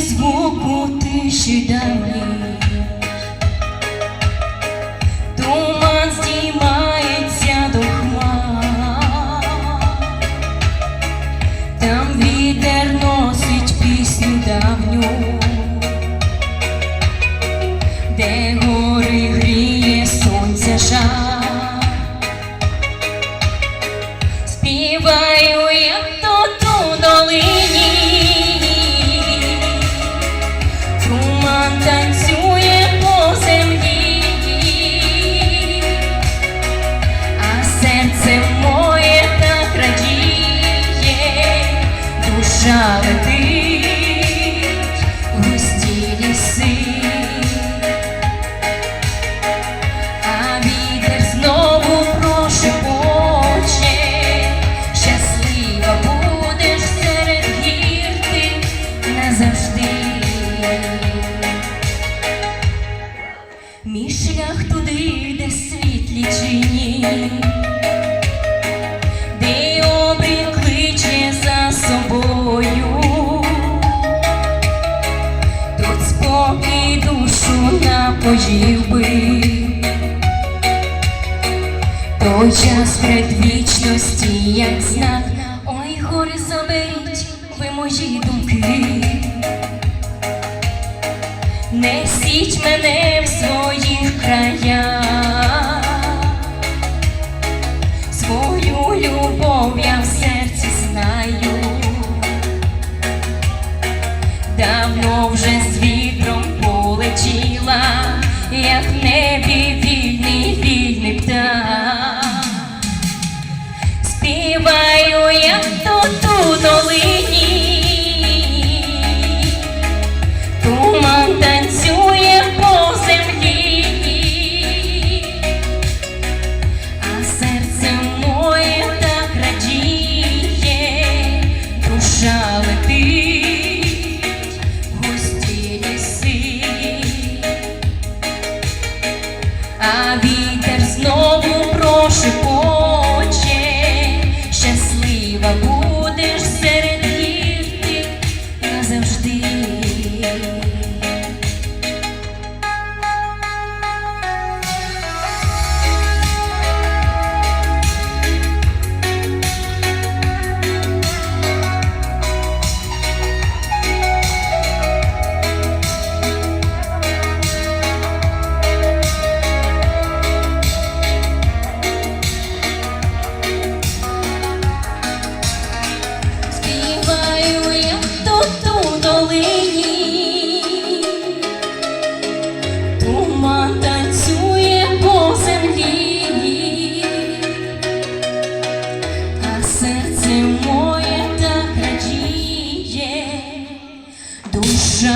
Звуку тиші давні, туман здіймається до хмар, там вітер носить пісню давню, де гори гріє сонця жар. Куди летить густі ліси, а вітер знову прошепоче, щаслива будеш серед гір назавжди, мій шлях туди, де світлі чині. напоїв би, той час предвічності, як знак, ой, гори заберіть ви мої думки, несіть мене в своїх краях. de.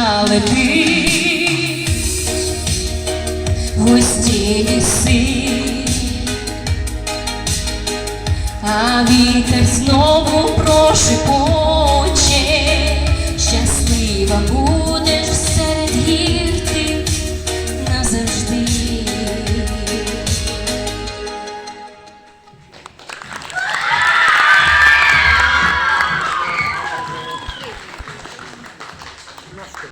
Але ти гості ліси, а вітер знову прошипом.